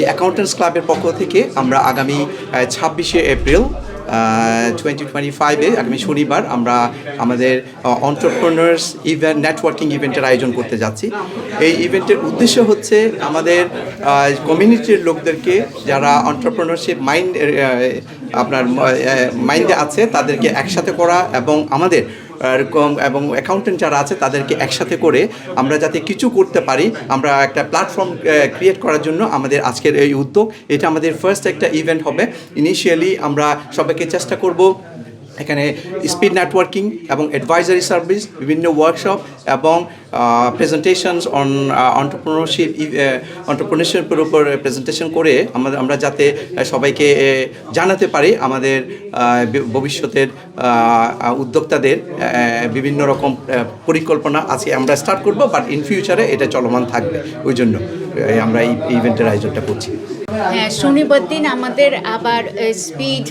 দি accountants ক্লাবের পক্ষ থেকে আমরা আগামী ছাব্বিশে এপ্রিল টোয়েন্টি টোয়েন্টি ফাইভে আগামী শনিবার আমরা আমাদের অন্টারপ্রনার্স ইভেন্ট নেটওয়ার্কিং ইভেন্টের আয়োজন করতে যাচ্ছি। এই ইভেন্টের উদ্দেশ্য হচ্ছে আমাদের কমিউনিটির লোকদেরকে যারা অন্টারপ্রনারশিপ মাইন্ড আপনার মাইন্ডে আছে, তাদেরকে একসাথে করা এবং আমাদের এরকম এবং অ্যাকাউন্টেন্ট যারা আছে, তাদেরকে একসাথে করে আমরা যাতে কিছু করতে পারি, আমরা একটা প্ল্যাটফর্ম ক্রিয়েট করার জন্য আমাদের আজকের এই উদ্যোগ। এটা আমাদের ফার্স্ট একটা ইভেন্ট হবে। ইনিশিয়ালি আমরা সবাইকে চেষ্টা করব এখানে স্পিড নেটওয়ার্কিং এবং অ্যাডভাইজারি সার্ভিস বিভিন্ন ওয়ার্কশপ এবং প্রেজেন্টেশনস অন অন্টারপ্রনারশিপ অন্টারপ্রনারশিপের উপর প্রেজেন্টেশন করে আমাদের, আমরা যাতে সবাইকে জানাতে পারি আমাদের ভবিষ্যতের উদ্যোক্তাদের বিভিন্ন রকম পরিকল্পনা আছে আমরা স্টার্ট করব বাট ইন ফিউচারে এটা চলমান থাকবে। ওই জন্য আমরা এই ইভেন্টের আয়োজনটা করছি। হ্যাঁ শনিবার দিন আমাদের আবার স্পিড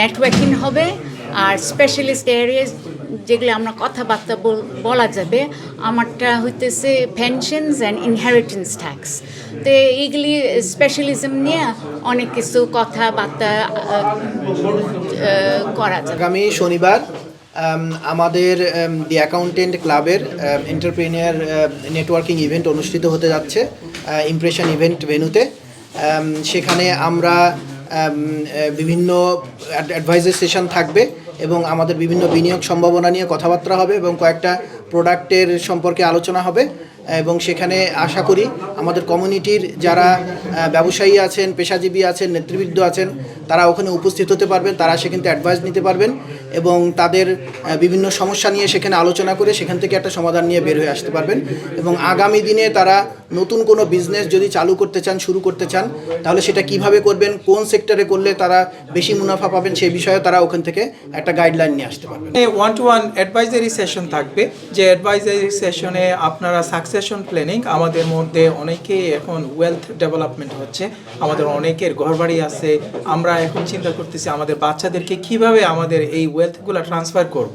নেটওয়ার্কিং হবে। আর স্পেশালিস্ট এরিয়াস যেগুলো আমরা কথাবার্তা বল- যাবে, আমারটা হইতেছে পেনশনস অ্যান্ড ইনহেরিটেন্স ট্যাক্স তো এইগুলি স্পেশালিজম নিয়ে অনেক কিছু কথাবার্তা করা যাবে। আগামী শনিবার আমাদের দি অ্যাকাউন্টেন্ট ক্লাবের এন্টারপ্রেনিয়ার নেটওয়ার্কিং ইভেন্ট অনুষ্ঠিত হতে যাচ্ছে ইমপ্রেশন ইভেন্ট ভেনুতে সেখানে আমরা বিভিন্ন অ্যাডভাইজার সেশন থাকবে এবং আমাদের বিভিন্ন বিনিয়োগ সম্ভাবনা নিয়ে কথাবার্তা হবে এবং কয়েকটা প্রোডাক্টের সম্পর্কে আলোচনা হবে। এবং সেখানে আশা করি আমাদের কমিউনিটির যারা ব্যবসায়ী আছেন, পেশাজীবী আছেন, নেতৃবৃন্দ আছেন তারা ওখানে উপস্থিত হতে পারবেন, তারা সেখান থেকে অ্যাডভাইস নিতে পারবেন এবং তাদের বিভিন্ন সমস্যা নিয়ে সেখানে আলোচনা করে সেখান থেকে একটা সমাধান নিয়ে বের হয়ে আসতে পারবেন এবং আগামী দিনে তারা নতুন কোনো বিজনেস যদি চালু করতে চান, শুরু করতে চান, তাহলে সেটা কীভাবে করবেন, কোন সেক্টরে করলে তারা বেশি মুনাফা পাবেন সেই বিষয়ে তারা ওখান থেকে একটা গাইডলাইন নিয়ে আসতে পারবেন। One to one advisory session থাকবে। যে অ্যাডভাইজারি সেশনে আপনারা সাকসেশন প্ল্যানিং আমাদের মধ্যে অনেকেই এখন ওয়েলথ ডেভেলপমেন্ট হচ্ছে, আমাদের অনেকের ঘরবাড়ি আছে, আমরা এখন চিন্তা করতেছি আমাদের বাচ্চাদেরকে কীভাবে আমাদের এই ওয়েলথগুলো ট্রান্সফার করব।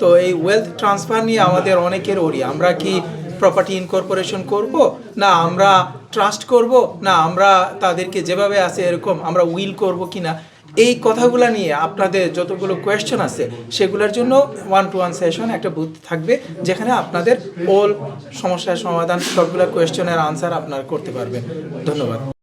তো এই ওয়েলথ ট্রান্সফার নিয়ে আমাদের অনেকের ওরি, আমরা কি প্রপার্টি ইনকর্পোরেশন করব? না, আমরা ট্রাস্ট করব? না, আমরা তাদেরকে যেভাবে আছে এরকম আমরা উইল করব কিনা? এই কথাগুলো নিয়ে আপনাদের যতগুলো কোয়েশ্চেন আছে, সেগুলোর জন্য ওয়ান টু ওয়ান সেশন একটা বুথ থাকবে, যেখানে আপনাদের অল সমস্যার সমাধান সবগুলো কোয়েশ্চেনের আনসার আপনারা করতে পারবেন। ধন্যবাদ।